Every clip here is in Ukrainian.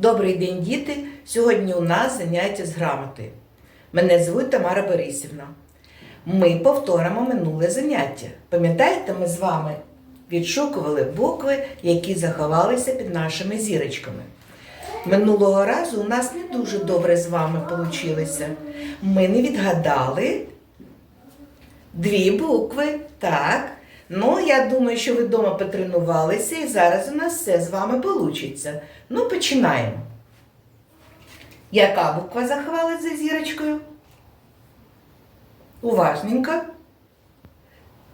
Добрий день, діти! Сьогодні у нас заняття з грамоти. Мене звуть Тамара Борисівна. Ми повторимо минуле заняття. Пам'ятаєте, ми з вами відшукували букви, які заховалися під нашими зірочками. Минулого разу у нас не дуже добре з вами вийшло. Ми не відгадали дві букви. Так. Ну, я думаю, що ви вдома потренувалися і зараз у нас все з вами вийде. Ну, починаємо. Яка буква заховалась за зірочкою? Уважненько.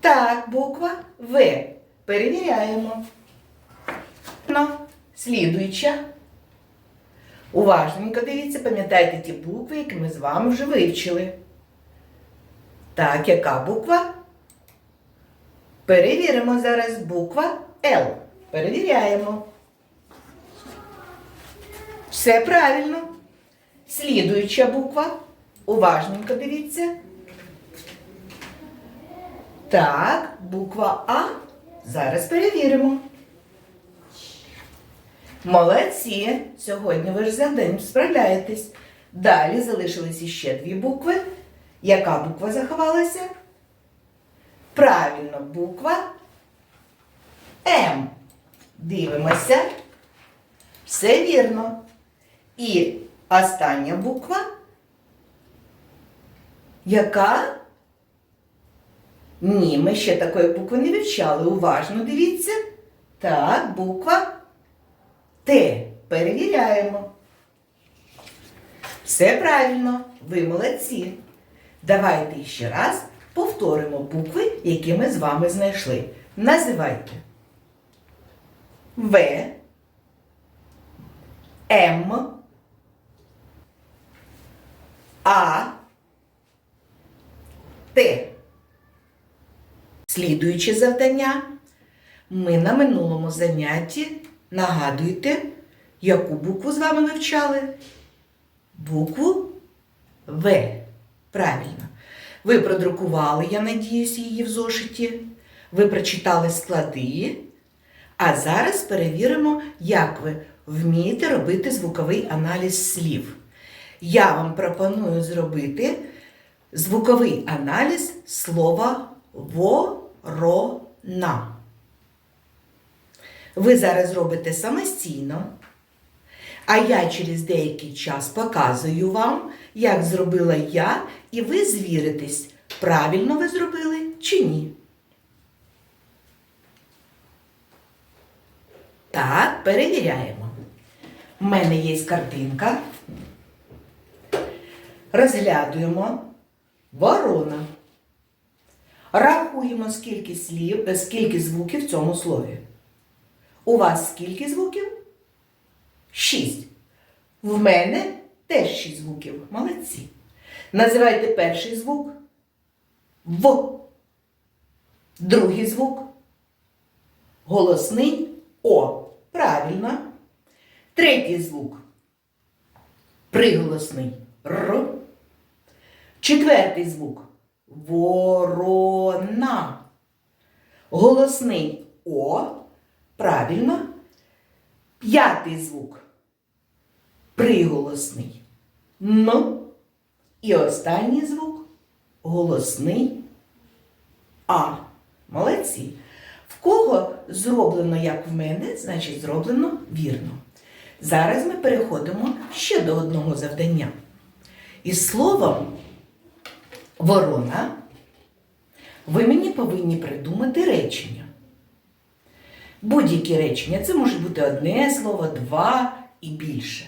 Так, буква В. Перевіряємо. Ну, слідуюча. Уважненько дивіться, пам'ятайте ті букви, які ми з вами вже вивчили. Так, яка буква? Перевіримо зараз буква Л. Перевіряємо. Все правильно. Слідуюча буква. Уважненько дивіться. Так, буква А. Зараз перевіримо. Молодці! Сьогодні ви ж за день справляєтесь. Далі залишились іще дві букви. Яка буква заховалася? Правильно, буква М. Дивимося. Все вірно. І остання буква. Яка? Ні, ми ще такої букви не вивчали. Уважно дивіться. Так, буква Т. Перевіряємо. Все правильно, ви молодці. Давайте ще раз повторимо букви, які ми з вами знайшли. Називайте В, М, А, Т. Слідуюче завдання. Ми на минулому занятті нагадуйте, яку букву з вами вивчали? Букву В. Правильно. Ви продрукували, я надіюсь, її в зошиті. Ви прочитали склади. А зараз перевіримо, як ви вмієте робити звуковий аналіз слів. Я вам пропоную зробити звуковий аналіз слова ворона. Ви зараз робите самостійно. А я через деякий час показую вам, як зробила я, і ви звіритесь, правильно ви зробили чи ні. Так, перевіряємо. У мене є картинка. Розглядуємо ворона. Рахуємо, скільки слів, е, скільки звуків в цьому слові. У вас скільки звуків? Шість. В мене теж шість звуків. Молодці. Називайте перший звук В. Другий звук. Голосний О. Правильно. Третій звук. Приголосний Р. Четвертий звук. Ворона. Голосний О. Правильно. П'ятий звук. Приголосний Н. І останній звук голосний А. Молодці. В кого зроблено, як в мене, значить зроблено вірно. Зараз ми переходимо ще до одного завдання. Із словом ворона ви мені повинні придумати речення. Будь-які речення. Це може бути одне слово, два і більше.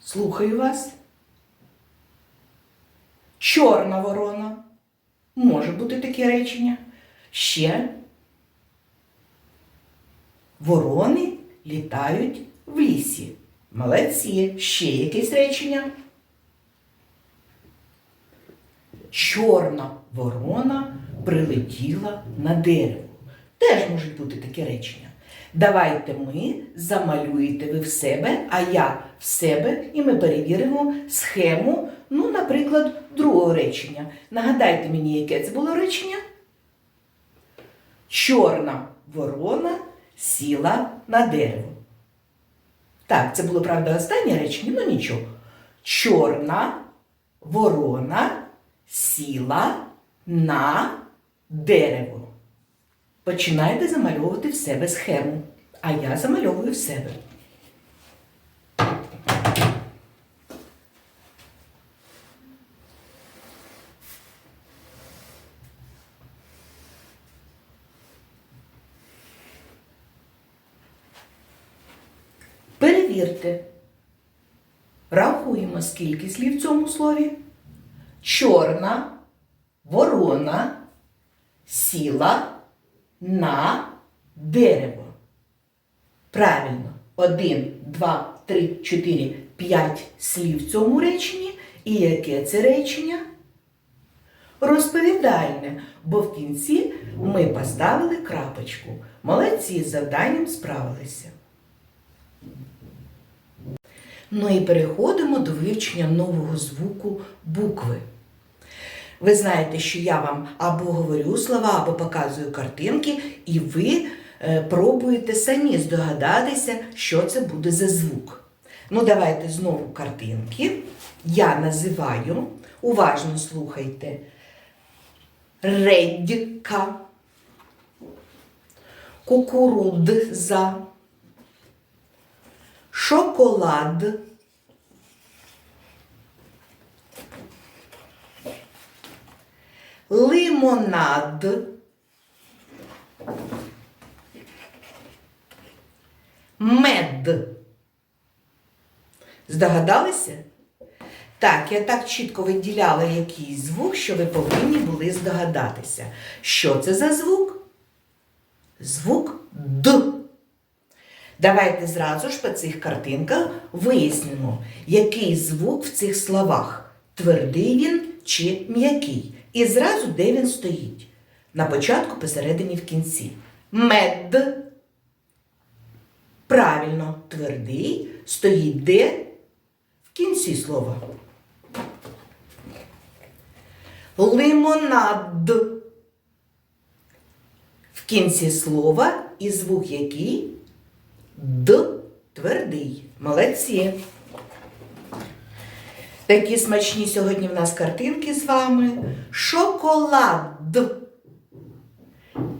Слухаю вас. Чорна ворона. Може бути таке речення. Ще. Ворони літають в лісі. Молодці. Ще якесь речення. Чорна ворона прилетіла на дерево. Теж можуть бути такі речення. Давайте ми замалюєте ви в себе, а я в себе, і ми перевіримо схему, ну, наприклад, другого речення. Нагадайте мені, яке це було речення? Чорна ворона сіла на дерево. Так, це було, правда, останнє речення, ну нічого. Чорна ворона сіла на дерево. Починайте замальовувати в себе схему. А я замальовую в себе. Перевірте. Рахуємо, скільки слів в цьому слові. Чорна ворона сіла на дерево. Правильно. Один, два, три, чотири, п'ять слів в цьому реченні. І яке це речення? Розповідальне, бо в кінці ми поставили крапочку. Молодці з завданням справилися. Ну і переходимо до вивчення нового звуку букви. Ви знаєте, що я вам або говорю слова, або показую картинки, і ви е, пробуєте самі здогадатися, що це буде за звук. Ну, давайте знову картинки. Я називаю, уважно слухайте, редька, кукурудза, шоколад, лимонад, мед. Здогадалися? Так, я так чітко виділяла якийсь звук, що ви повинні були здогадатися. Що це за звук? Звук Д. Давайте зразу ж по цих картинках вияснимо, який звук в цих словах. Твердий він чи м'який. І зразу де він стоїть. На початку, посередині, в кінці. Мед. Правильно, твердий стоїть де? В кінці слова. Лимонад. В кінці слова і звук який? Д твердий. Молодці. Такі смачні сьогодні в нас картинки з вами. Шоколад.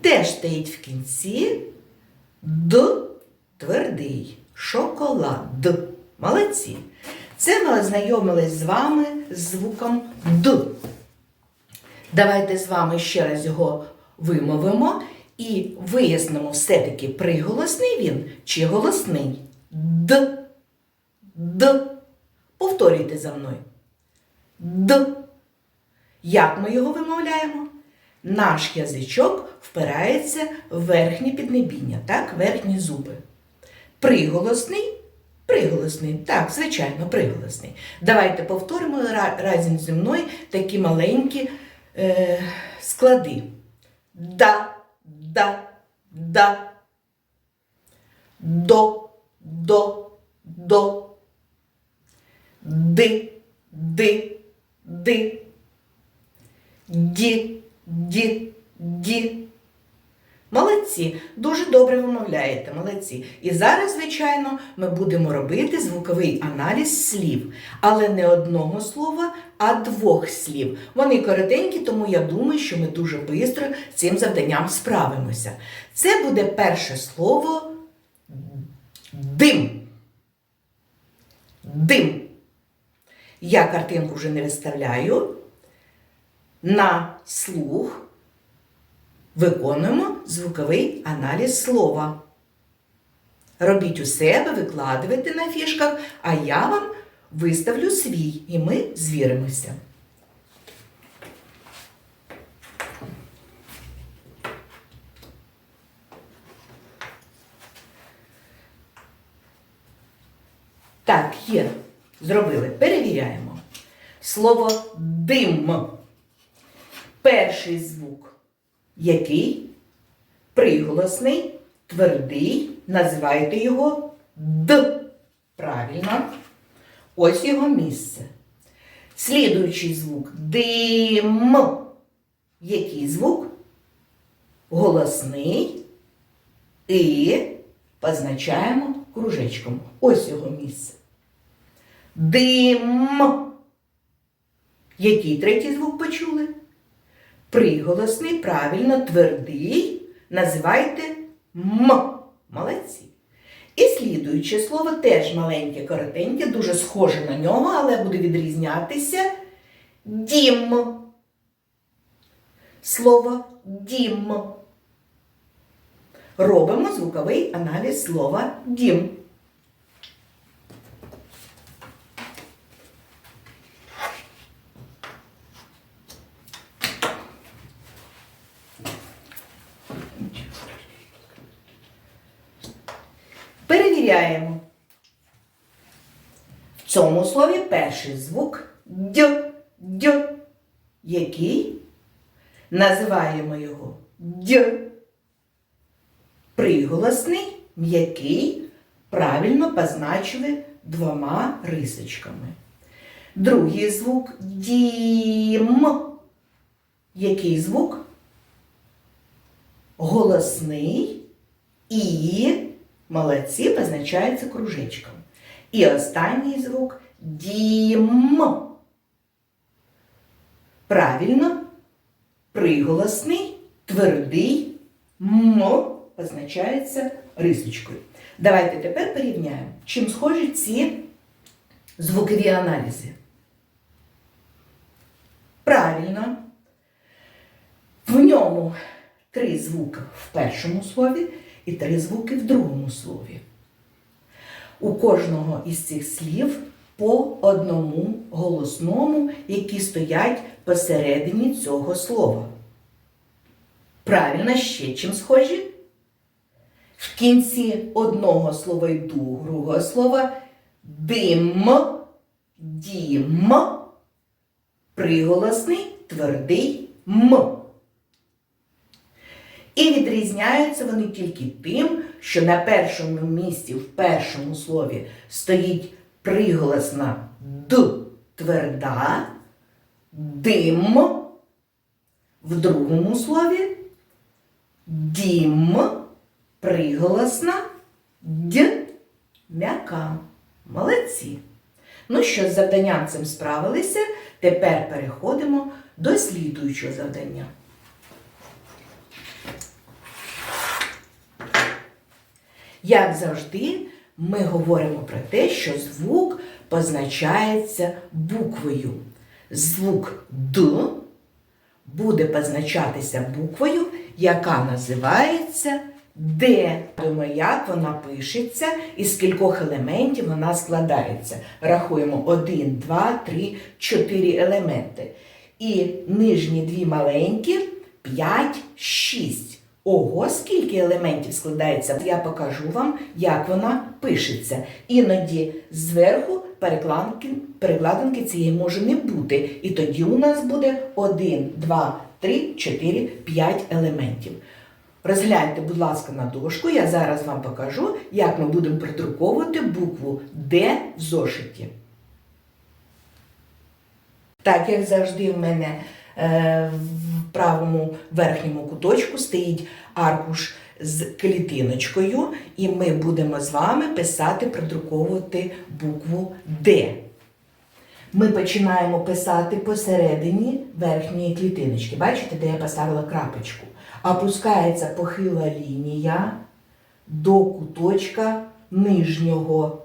Теж стоїть в кінці. Д твердий. Шоколад. Молодці. Це ми ознайомились з вами з звуком Д. Давайте з вами ще раз його вимовимо і вияснимо, все-таки приголосний він чи голосний. Д. Д. Повторюйте за мною. Д. Як ми його вимовляємо? Наш язичок впирається в верхнє піднебіння, так, верхні зуби. Приголосний, приголосний, так, звичайно, приголосний. Давайте повторимо разом зі мною такі маленькі е, склади. Да, да, да. До, до, до. Ди, ди, ди. Ді, ді, ді. Молодці, дуже добре вимовляєте, молодці. І зараз, звичайно, ми будемо робити звуковий аналіз слів, але не одного слова, а двох слів. Вони коротенькі, тому я думаю, що ми дуже швидко з цим завданням справимося. Це буде перше слово дим. Дим. Я картинку вже не виставляю. На слух виконуємо звуковий аналіз слова. Робіть у себе, викладуйте на фішках, а я вам виставлю свій, і ми звіримося. Так, є. Зробили. Перевіряємо. Слово дим. Перший звук. Який? Приголосний, твердий. Називайте його Д. Правильно. Ось його місце. Слідуючий звук дим. Який звук? Голосний і позначаємо кружечком. Ось його місце. Дим. Який третій звук почули? Приголосний, правильно, твердий. Називайте М. Молодці. І слідуюче слово теж маленьке, коротеньке, дуже схоже на нього, але буде відрізнятися дім. Слово дім. Робимо звуковий аналіз слова дім. Перевіряємо. В цьому слові перший звук д, д, який називаємо його д. Приголосний, м'який, правильно позначили двома рисочками. Другий звук дім. Який звук? Голосний і молодці позначається кружечком. І останній звук дім. Правильно, приголосний, твердий м позначається рисочкою. Давайте тепер порівняємо, чим схожі ці звукові аналізи. Правильно. В ньому три звуки в першому слові і три звуки в другому слові. У кожного із цих слів по одному голосному, які стоять посередині цього слова. Правильно, ще чим схожі? В кінці одного слова і другого слова дим, дім, приголосний, твердий м. І відрізняються вони тільки тим, що на першому місці в першому слові стоїть приголосна д тверда, дим, в другому слові дім, приголосна д м'яка. Молодці. Ну що, з завданням цим справилися. Тепер переходимо до слідуючого завдання. Як завжди, ми говоримо про те, що звук позначається буквою. Звук Д буде позначатися буквою, яка називається Д. Думаю, як вона пишеться і з кількох елементів вона складається. Рахуємо 1, 2, 3, 4 елементи. І нижні дві маленькі 5, 6. Ого, скільки елементів складається, я покажу вам, як вона пишеться. Іноді зверху перекладинки, цієї може не бути. І тоді у нас буде 1, 2, 3, 4, 5 елементів. Розгляньте, будь ласка, на дошку. Я зараз вам покажу, як ми будемо придруковувати букву Д в зошиті. Так, як завжди, в мене е, правому верхньому куточку стоїть аркуш з клітиночкою, і ми будемо з вами писати, придруковувати букву Д. Ми починаємо писати посередині верхньої клітиночки. Бачите, де я поставила крапочку? Опускається похила лінія до куточка нижнього.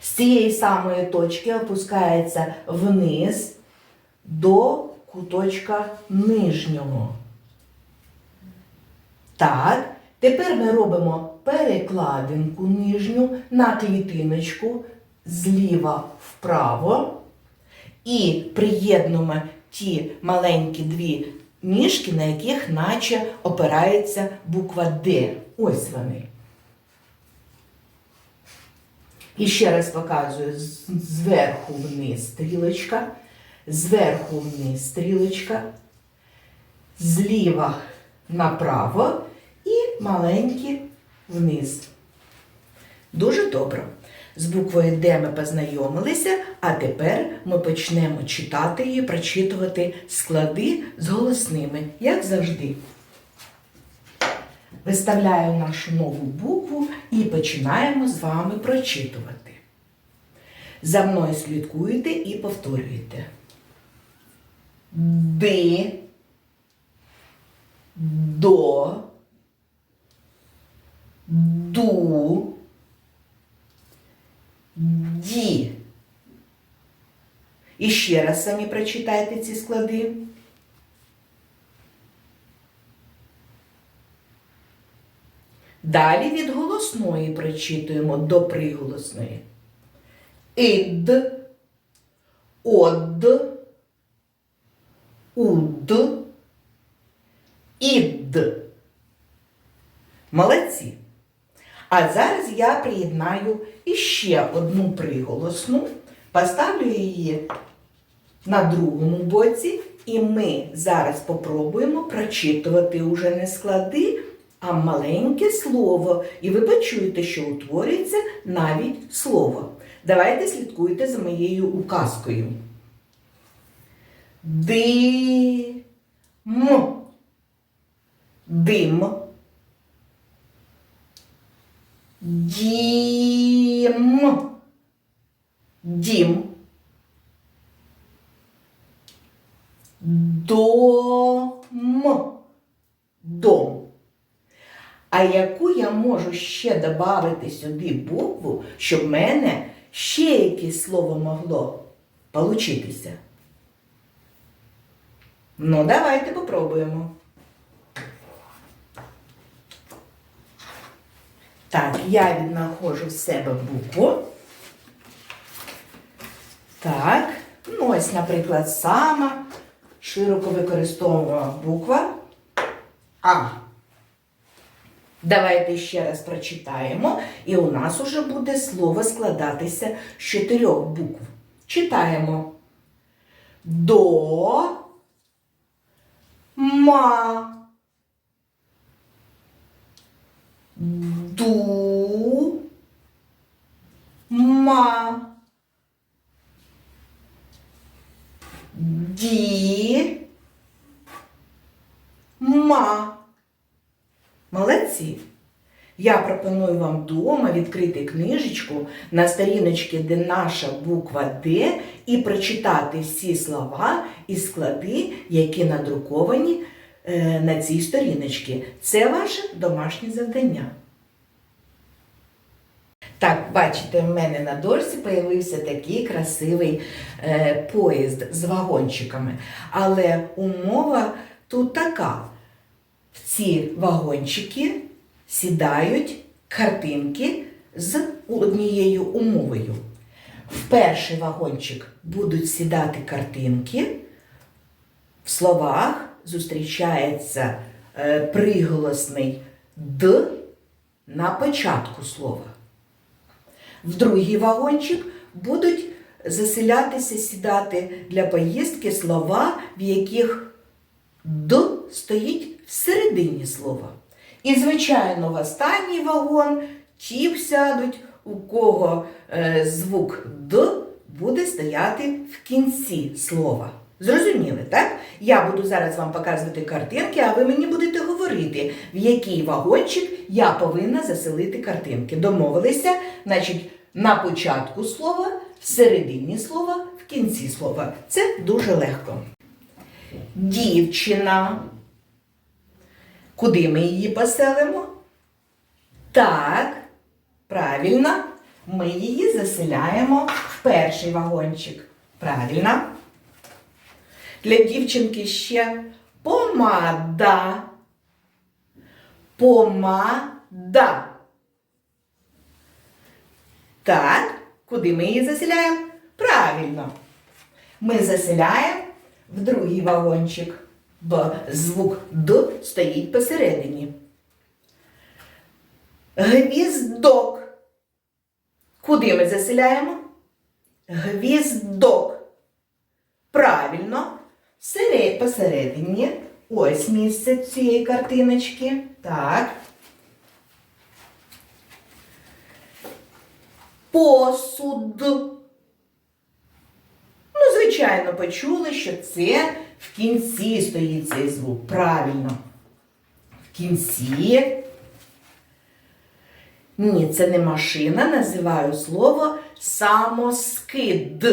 З цієї самої точки опускається вниз до куточка нижнього. Так, тепер ми робимо перекладинку нижню на клітиночку зліва вправо і приєднуємо ті маленькі дві ніжки, на яких наче опирається буква Д. Ось вони. І ще раз показую зверху вниз стрілочка, зверху вниз стрілочка, зліва направо і маленькі вниз. Дуже добре. З буквою Д ми познайомилися, а тепер ми почнемо читати її, прочитувати склади з голосними, як завжди. Виставляю нашу нову букву і починаємо з вами прочитувати. За мною слідкуєте і повторюєте. Ди, до, ду, ді. І ще раз самі прочитайте ці склади. Далі від голосної прочитуємо до приголосної. Ід, од, уд, ід. Молодці. А зараз я приєднаю іще одну приголосну, поставлю її на другому боці, і ми зараз попробуємо прочитувати уже не склади, а маленьке слово. І ви почуєте, що утворюється навіть слово. Давайте слідкуйте за моєю указкою. Дим. Дим. Дім. Дім. Дом. Дом. А яку я можу ще додати сюди букву, щоб в мене ще якесь слово могло получитися? Ну, давайте попробуємо. Так, я віднаходжу в себе букву. Так, ну ось, наприклад, сама широко використовувана буква А. Давайте ще раз прочитаємо, і у нас уже буде слово складатися з чотирьох букв. Читаємо до ма. Ду ма. Ді ма. Молодці! Я пропоную вам вдома відкрити книжечку на сторіночці, де наша буква Д, і прочитати всі слова і склади, які надруковані е, на цій сторіночці. Це ваше домашнє завдання. Так, бачите, в мене на дошці появився такий красивий е, поїзд з вагончиками. Але умова тут така. В ці вагончики сідають картинки з однією умовою. В перший вагончик будуть сідати картинки, в словах зустрічається е, приголосний Д на початку слова. В другий вагончик будуть заселятися, сідати для поїздки слова, в яких Д стоїть всередині слова. І, звичайно, в останній вагон ті сядуть, у кого е, звук Д буде стояти в кінці слова. Зрозуміли, так? Я буду зараз вам показувати картинки, а ви мені будете говорити, в який вагончик я повинна заселити картинки. Домовилися, значить, на початку слова, в середині слова, в кінці слова. Це дуже легко. Дівчина. Куди ми її поселимо? Так, правильно, ми її заселяємо в перший вагончик. Правильно. Для дівчинки ще помада. Помада. Так, куди ми її заселяємо? Правильно. Ми заселяємо в другий вагончик, бо звук Д стоїть посередині. Гвіздок. Куди ми заселяємо? Гвіздок. Правильно. Серед, посередині. Ось місце цієї картиночки. Так. Посуд. Ну, звичайно, почули, що це в кінці стоїть цей звук. Правильно. В кінці Ні, це не машина, називаю слово самоскид.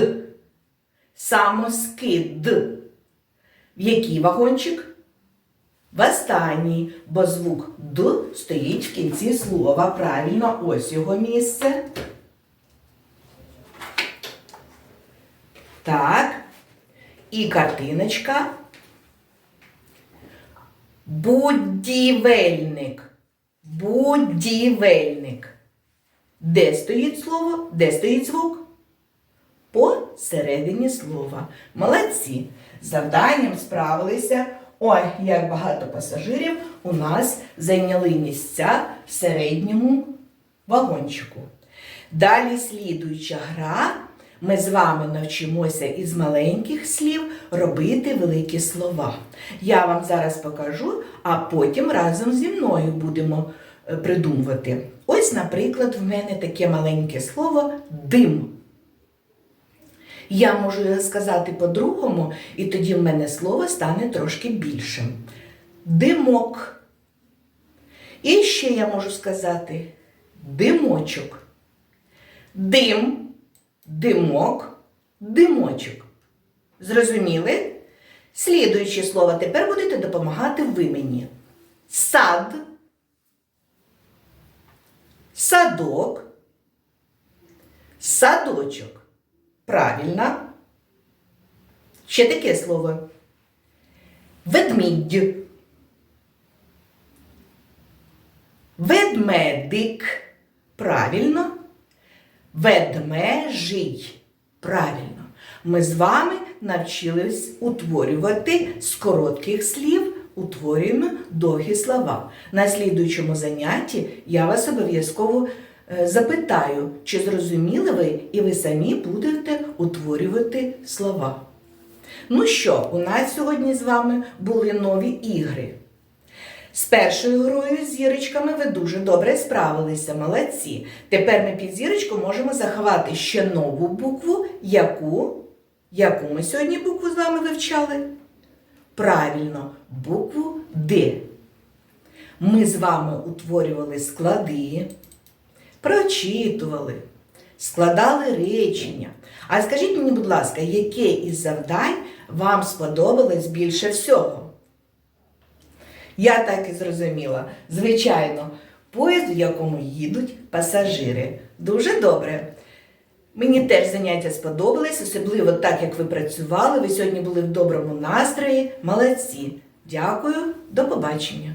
Самоскид. В який вагончик? В останній, бо звук Д стоїть в кінці слова. Правильно, ось його місце. Так. І картиночка. Будівельник. Будівельник. Де стоїть слово? Де стоїть звук? Посередині слова. Молодці. Завданням справилися. Ой, як багато пасажирів у нас зайняли місця в середньому вагончику. Далі слідуюча гра. Ми з вами навчимося із маленьких слів робити великі слова. Я вам зараз покажу, а потім разом зі мною будемо е, придумувати. Ось, наприклад, в мене таке маленьке слово дим. Я можу його сказати по-другому, і тоді в мене слово стане трошки більшим. Димок. І ще я можу сказати димочок. Дим, димок, димочок. Зрозуміли? Слідуюче слово тепер будете допомагати ви мені. Сад, садок, садочок. Правильно. Ще таке слово. Ведмідь. Ведмедик. Правильно. Ведмежий. Правильно. Ми з вами навчились утворювати з коротких слів, утворюємо довгі слова. На слідуючому занятті я вас обов'язково е, запитаю, чи зрозуміли ви, і ви самі будете утворювати слова. Ну що, у нас сьогодні з вами були нові ігри. З першою грою зірочками ви дуже добре справилися, молодці. Тепер ми під зірочку можемо заховати ще нову букву, яку, яку ми сьогодні букву з вами вивчали? Правильно, букву Д. Ми з вами утворювали склади, прочитували, складали речення. А скажіть мені, будь ласка, яке із завдань вам сподобалось більше всього? Я так і зрозуміла. Звичайно, поїзд, в якому їдуть пасажири. Дуже добре. Мені теж заняття сподобались, особливо так, як ви працювали. Ви сьогодні були в доброму настрої. Молодці. Дякую, до побачення.